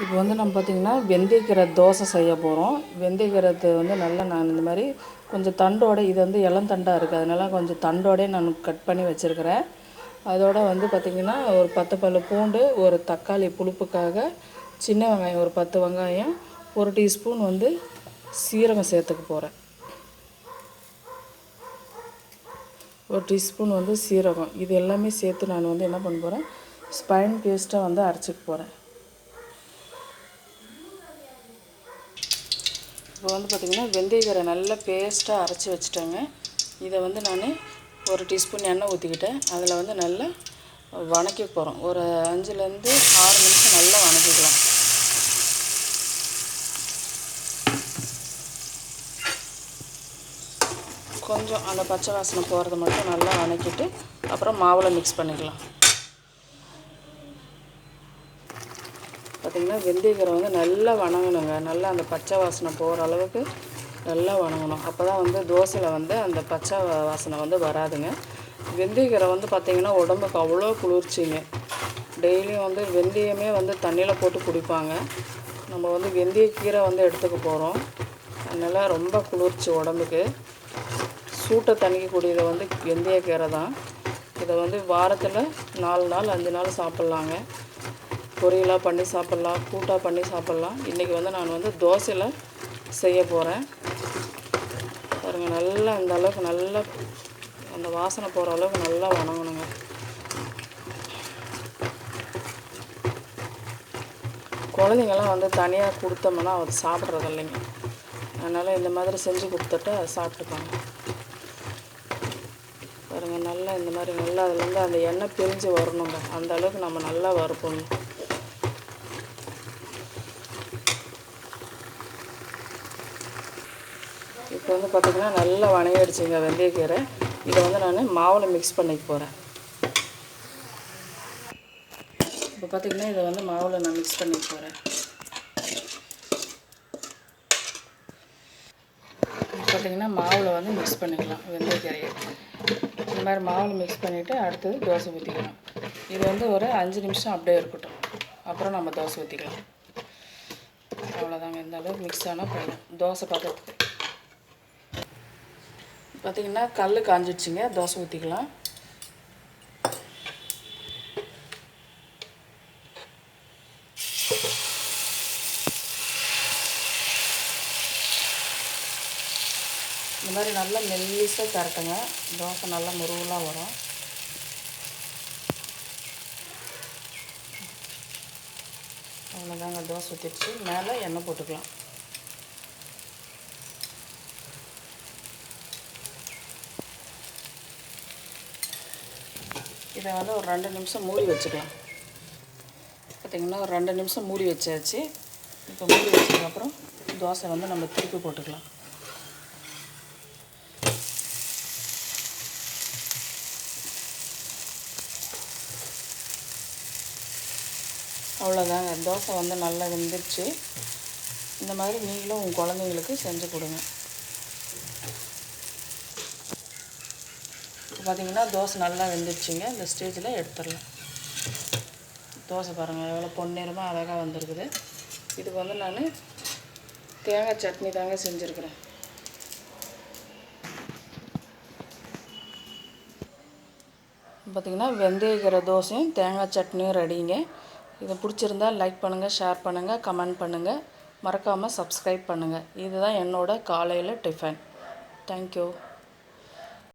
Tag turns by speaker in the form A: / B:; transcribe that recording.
A: இப்போ வந்து நம்ம பார்த்திங்கன்னா வெந்தயக்கீரை தோசை செய்ய போகிறோம் வெந்தயக்கீரை வந்து நல்லா நான் இந்த மாதிரி கொஞ்சம் தண்டோட இது வந்து இளந்தண்டாக இருக்குது அதனால கொஞ்சம் தண்டோடே நான் கட் பண்ணி வச்சுருக்கிறேன். அதோட வந்து பார்த்திங்கன்னா ஒரு பத்து பல்லு பூண்டு ஒரு தக்காளி புளிப்புக்காக சின்ன வெங்காயம் ஒரு பத்து வெங்காயம் ஒரு டீஸ்பூன் வந்து சீரகம் சேர்த்துக்க போகிறேன் ஒரு டீஸ்பூன் வந்து சீரகம். இது எல்லாமே சேர்த்து நான் வந்து என்ன பண்ண போகிறேன் ஸ்பைன் பேஸ்ட்டாக வந்து அரைச்சிக்க போகிறேன் இப்போ வந்து பார்த்திங்கன்னா வெந்தயக்கீரை நல்லா பேஸ்ட்டாக அரைச்சி வச்சுட்டேங்க. இதை வந்து நான் ஒரு டீஸ்பூன் எண்ணெய் ஊற்றிக்கிட்டேன் அதில் வந்து நல்லா வணக்கி போகிறோம் ஒரு அஞ்சுலேருந்து ஆறு நிமிஷம் நல்லா வணக்கிக்கலாம். கொஞ்சம் அந்த பச்சை வாசனை போகிறத மட்டும் நல்லா வணக்கிட்டு அப்புறம் மாவில் மிக்ஸ் பண்ணிக்கலாம். பார்த்திங்கன்னா வெந்தயக்கீரை வந்து நல்லா வணங்கணுங்க. நல்லா அந்த பச்சை வாசனை போகிற அளவுக்கு நல்லா வணங்கணும். அப்போ தான் வந்து தோசையில் வந்து அந்த பச்சை வாசனை வந்து வராதுங்க. வெந்தயக்கீரை வந்து பார்த்திங்கன்னா உடம்புக்கு அவ்வளோ குளிர்ச்சிங்க. டெய்லியும் வந்து வெந்தயமே வந்து தண்ணியில் போட்டு குடிப்பாங்க. நம்ம வந்து வெந்தயக்கீரை வந்து எடுத்துக்க போகிறோம் அதனால் ரொம்ப குளிர்ச்சி உடம்புக்கு. சூட்டை தணிக்கக்கூடியது வந்து வெந்தயக்கீரை தான். இதை வந்து வாரத்தில் நாலு நாள் அஞ்சு நாள் சாப்பிட்லாங்க. பொரியலாக பண்ணி சாப்பிட்லாம் கூட்டாக பண்ணி சாப்பிட்லாம். இன்றைக்கி வந்து நான் வந்து தோசையில் செய்ய போகிறேன் பாருங்கள் நல்லா இந்த அளவுக்கு நல்லா அந்த வாசனை போகிற அளவுக்கு நல்லா வணங்கணுங்க. குழந்தைங்கள்லாம் வந்து தனியாக கொடுத்தோம்னா அது சாப்பிட்றது இல்லைங்க. அதனால் இந்த மாதிரி செஞ்சு கொடுத்துட்டு அதை சாப்பிட்டுப்பாங்க பாருங்கள் நல்லா இந்த மாதிரி நல்லா அதுலேருந்து அந்த எண்ணெய் பிரிஞ்சு வரணுங்க. அந்த அளவுக்கு நம்ம நல்லா வறுக்கணும் இப்போ வந்து பார்த்திங்கன்னா நல்லா வணங்கிடுச்சுங்க வெந்தயக்கீரை இதை வந்து நான் மாவில் மிக்ஸ் பண்ணிக்க போகிறேன் இப்போ பார்த்திங்கன்னா இதை வந்து மாவில் நான் மிக்ஸ் பண்ணிக்க போகிறேன் பார்த்திங்கன்னா மாவில் வந்து மிக்ஸ் பண்ணிக்கலாம் வெந்தயக்கீரையை இந்த மாதிரி மாவில் மிக்ஸ் பண்ணிவிட்டு அடுத்தது தோசை ஊற்றிக்கலாம் இது வந்து ஒரு அஞ்சு நிமிஷம் அப்படியே இருக்கட்டும். அப்புறம் நம்ம தோசை ஊற்றிக்கலாம் அவ்வளோதாங்க இந்த அளவுக்கு மிக்ஸ் ஆனால் போயிடும் தோசை பார்த்துட்டு பார்த்திங்கன்னா கல் காஞ்சிடுச்சிங்க. தோசை ஊற்றிக்கலாம் இந்த மாதிரி நல்லா மெல்லிசாக தரட்டுங்க தோசை நல்லா முருகலாக வரும். அவ்வளோதாங்க தோசை ஊற்றிடுச்சு மேலே எண்ணெய் போட்டுக்கலாம். இதை வந்து ஒரு ரெண்டு நிமிஷம் மூடி வச்சுக்கலாம். பார்த்திங்கன்னா ஒரு ரெண்டு நிமிஷம் மூடி வச்சாச்சு. இப்போ மூடி வச்சதுக்கப்புறம் தோசை வந்து நம்ம திருப்பி போட்டுக்கலாம். அவ்வளோதாங்க தோசை வந்து நல்லா வெந்துருச்சு. இந்த மாதிரி நீங்களும் உங்கள் குழந்தைங்களுக்கு செஞ்சு கொடுங்க. பார்த்தீங்கன்னா தோசை நல்லா வெந்துருச்சுங்க. இந்த ஸ்டேஜில் எடுத்துடலாம். தோசை பாருங்கள் எவ்வளோ பொன்னிறமாக அழகாக வந்திருக்குது. இதுக்கு வந்து நான் தேங்காய் சட்னி தாங்க செஞ்சுருக்குறேன். பார்த்திங்கன்னா வெந்தயக்கிற தோசையும் தேங்காய் சட்னியும் ரெடிங்க இதை பிடிச்சிருந்தா லைக் பண்ணுங்கள் ஷேர் பண்ணுங்கள் கமெண்ட் பண்ணுங்கள் மறக்காமல் சப்ஸ்கிரைப் பண்ணுங்கள் இதுதான் என்னோடய காலையில் டிஃபன் தேங்க்யூ